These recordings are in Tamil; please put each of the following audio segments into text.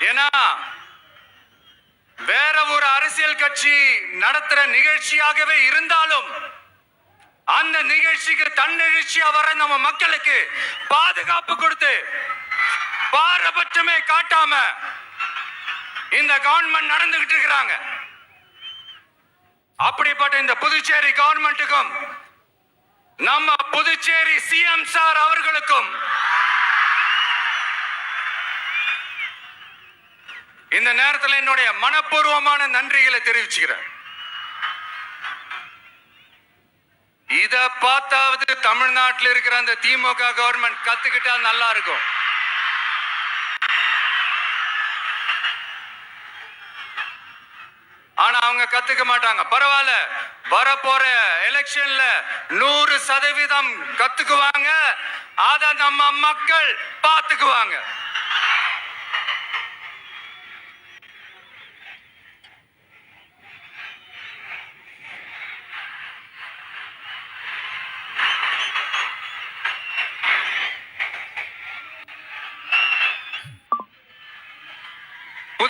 ஏன்னா வேற ஒரு அரசியல் கட்சி நடத்துற நிகழ்ச்சியாகவே இருந்தாலும் அந்த நிகழ்ச்சிக்கு தன்னெழுச்சியா வர நம்ம மக்களுக்கு பாதுகாப்பு கொடுத்து பாரபட்சமே காட்டாம இந்த கவர்மெண்ட் நடந்துகிட்டு இருக்கிறாங்க. அப்படிப்பட்ட இந்த புதுச்சேரி கவர்மெண்ட்டுக்கும் நம்ம புதுச்சேரி சிஎம் சார் அவர்களுக்கும் இந்த நேரத்தில் என்னுடைய மனப்பூர்வமான நன்றிகளை தெரிவிச்சுக்கிறேன். இத பார்த்தாவது தமிழ்நாட்டில் இருக்கிற அந்த திமுக கவர்மெண்ட் கத்துக்கிட்டா நல்லா இருக்கும். ஆனா அவங்க கத்துக்க மாட்டாங்க. பரவாயில்ல வரப்போற எலெக்ஷன்ல நூறு சதவீதம் கத்துக்குவாங்க. அத நம்ம மக்கள் பார்த்துக்குவாங்க.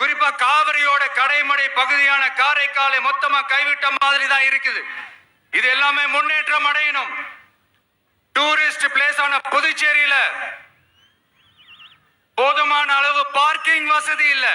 குறிப்பா காவிரியோட கடைமடை பகுதியான காரைக்காலை மொத்தமா கைவிட்ட மாதிரி தான் இருக்குது. இது எல்லாமே முன்னேற்றம் அடையணும். டூரிஸ்ட் பிளேஸ் ஆன புதுச்சேரியில போதுமான அளவு பார்க்கிங் வசதி இல்லை.